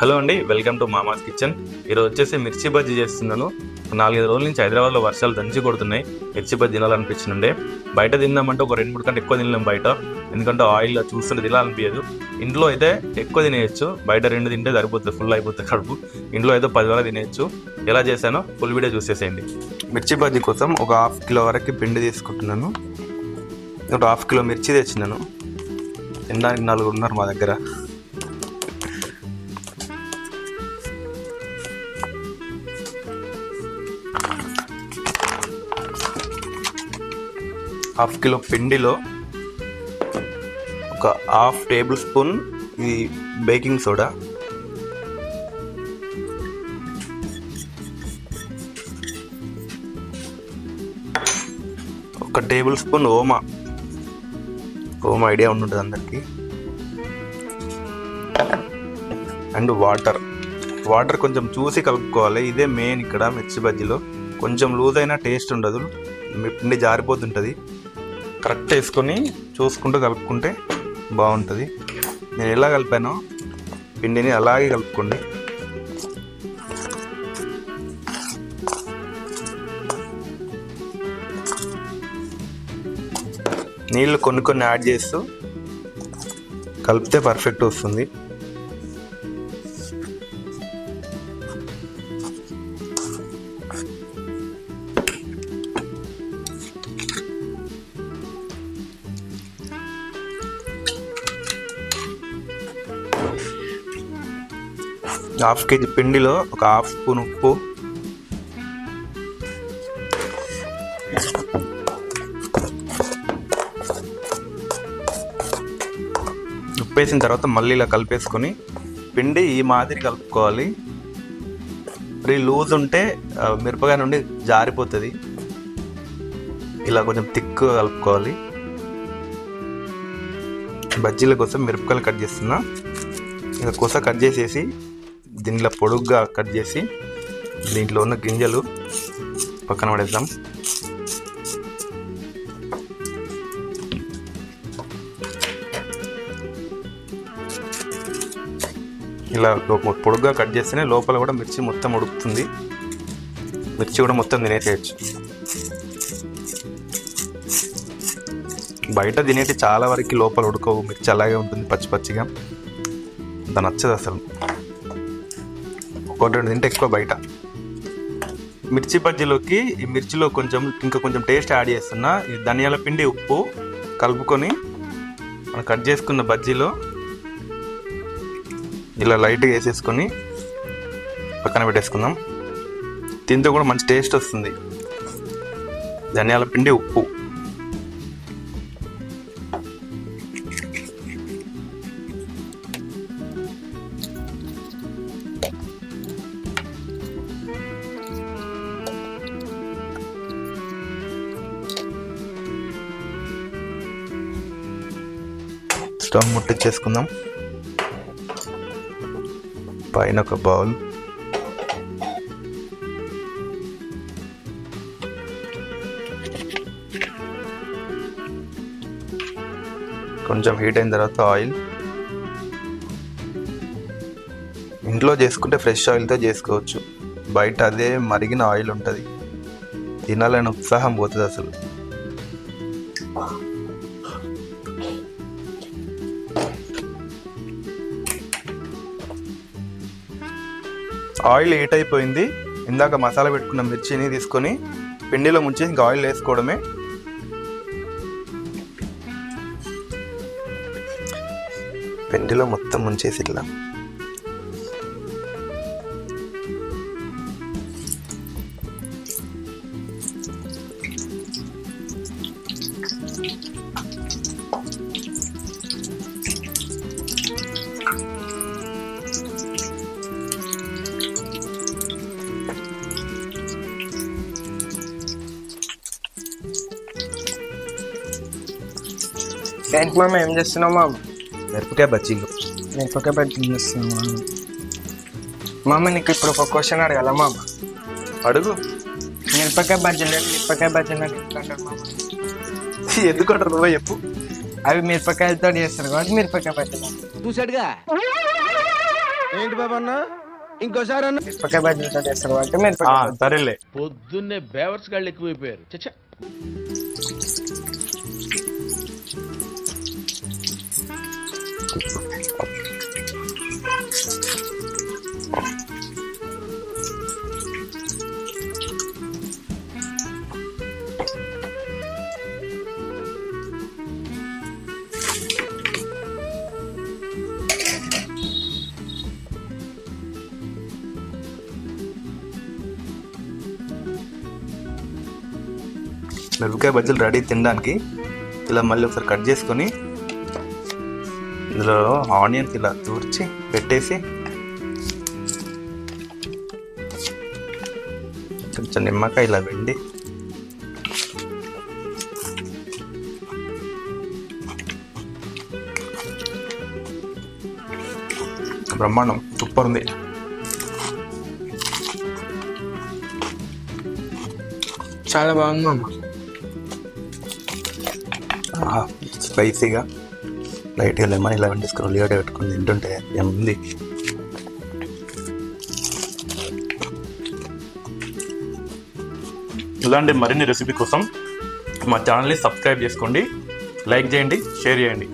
Hello అండి welcome to మామాస్ kitchen. ఈరోజు వచ్చేసి మిర్చి బజ్జీ చేస్తున్నాను. నాలుగైదు రోజుల నుంచి హైదరాబాద్లో వర్షాలు దంచి కొడుతున్నాయి. మిర్చి బజ్జీ తినాలనిపించిండే బయట తిందామంటే ఒక రెండు మూడు కంటే ఎక్కువ తినలేం బయట. ఎందుకంటే ఆయిల్ చూస్తుంటే తినాలనిపించదు. ఇంట్లో అయితే ఎక్కువ తినేయచ్చు. బయట రెండు తింటే సరిపోతుంది ఫుల్ అయిపోతుంది కడుపు. ఇంట్లో అయితే పది వరకు తినేయచ్చు. ఎలా చేశానో ఫుల్ వీడియో చూసేసేయండి. మిర్చి బజ్జీ కోసం ఒక హాఫ్ కిలో వరకు పిండి తీసుకుంటున్నాను. ఒక హాఫ్ కిలో మిర్చి తెచ్చినాను తినడానికి నలుగురు ఉన్నారు మా దగ్గర. హాఫ్ కిలో పిండిలో ఒక హాఫ్ టేబుల్ స్పూన్ ఇది బేకింగ్ సోడా. ఒక టేబుల్ స్పూన్ ఓమా. ఓమా ఐడియా ఉంటుంది అందరికీ? And water. వాటర్ కొంచెం చూసి కలుపుకోవాలి. ఇదే మెయిన్ ఇక్కడ మిర్చి బజ్జీలో. కొంచెం లూజ్ అయినా టేస్ట్ ఉండదు. మీ పిండి జారిపోతుంటుంది. కరెక్ట్ వేసుకొని చూసుకుంటూ కలుపుకుంటే బాగుంటుంది. నేను ఎలా కలిపానో పిండిని అలాగే కలుపుకోండి. నీళ్ళు కొన్ని కొన్ని యాడ్ చేస్తూ కలిపితే పర్ఫెక్ట్ వస్తుంది. హాఫ్ కేజీ పిండిలో ఒక హాఫ్ స్పూన్ ఉప్పు. ఉప్పు వేసిన తర్వాత మళ్ళీ ఇలా కలిపేసుకొని పిండి ఈ మాదిరి కలుపుకోవాలి. మరి లూజ్ ఉంటే మిరపకాయ నుండి జారిపోతుంది. ఇలా కొంచెం థిక్ కలుపుకోవాలి. బజ్జీల కోసం మిరపకాయలు కట్ చేస్తున్నా. ఇలా కొస కట్ చేసేసి దీంట్లో పొడుగ్గా కట్ చేసి దీంట్లో ఉన్న గింజలు పక్కన పడేద్దాం ఇలా పొడుగ్గా కట్ చేస్తేనే లోపల కూడా మిర్చి మొత్తం ఉడుకుతుంది. మిర్చి కూడా మొత్తం తినేసేయచ్చు. బయట తినేటి చాలా వరకు లోపల ఉడకవు. మిర్చి అలాగే ఉంటుంది పచ్చి పచ్చిగా. దాని నచ్చదు అసలు. ఒకటి రెండు తింటే ఎక్కువ బయట. మిర్చి బజ్జీలోకి ఈ మిర్చిలో కొంచెం ఇంకా కొంచెం టేస్ట్ యాడ్ చేస్తున్నా. ఈ ధనియాల పిండి ఉప్పు కలుపుకొని మనం కట్ చేసుకున్న బజ్జీలో ఇలా లైట్గా వేసేసుకొని పక్కన పెట్టేసుకుందాం. దీంతో కూడా మంచి టేస్ట్ వస్తుంది. ధనియాల పిండి ఉప్పు. స్టవ్ ముట్టించేసుకుందాం. పైన ఒక బౌల్. కొంచెం హీట్ అయిన తర్వాత ఆయిల్. ఇంట్లో చేసుకుంటే ఫ్రెష్ ఆయిల్తో చేసుకోవచ్చు. బయట అదే మరిగిన ఆయిల్ ఉంటుంది. తినాలని ఉత్సాహం పోతుంది అసలు ఆయిల్ హీట్ అయిపోయింది. ఇందాక మసాలా పెట్టుకున్న మిర్చిని తీసుకొని పిండిలో ముంచి ఇంకా ఆయిల్ వేసుకోవడమే. పిండిలో మొత్తం ముంచేసి ఇట్లా. ఏంటి మామ ఏం చేస్తున్నావు మామ మిరపకాయ బజ్జీలు మిరపకాయ బజ్జీ చేస్తున్నావు మామ నీకు ఇప్పుడు ఒక క్వశ్చన్ అడగాల మామ అడుగు మిరపకాయ బజ్జీలు మిరపకాయ బజ్జీలు అంటారు మామ ఎందుకు అంటారు నువ్వే చెప్పు అవి మిరపకాయలతో చేస్తారు కాబట్టి మిరపకాయ బజ్జీలు చూసాడుగా ఏంటి బాబు అన్న ఇంకోసారి అన్న మిరపకాయ బజ్జీలతో చేస్తారు కాబట్టి మీరు ఆ, సరేలే. పొద్దున్నే బేవర్స్ గాళ్ళు ఎక్కువైపోయారు. చచ్చా. మిరపకాయ బజ్జీలు రెడీ తినడానికి ఇలా మళ్ళీ ఒకసారి కట్ చేసుకొని ఇందులో ఆనియన్స్ ఇలా తూర్చి పెట్టేసి కొంచెం నిమ్మకాయ ఇలా వెండి బ్రహ్మాండం సూపర్ ఉంది. చాలా బాగుంది స్పైసీగా. లైట్గా లెమన్ ఇలా తీసుకుని ఉల్లిగడ్డ పెట్టుకుని తింటుంటే ఏముంది? ఇలాంటి మరిన్ని రెసిపీ కోసం మా ఛానల్ని సబ్స్క్రైబ్ చేసుకోండి లైక్ చేయండి షేర్ చేయండి.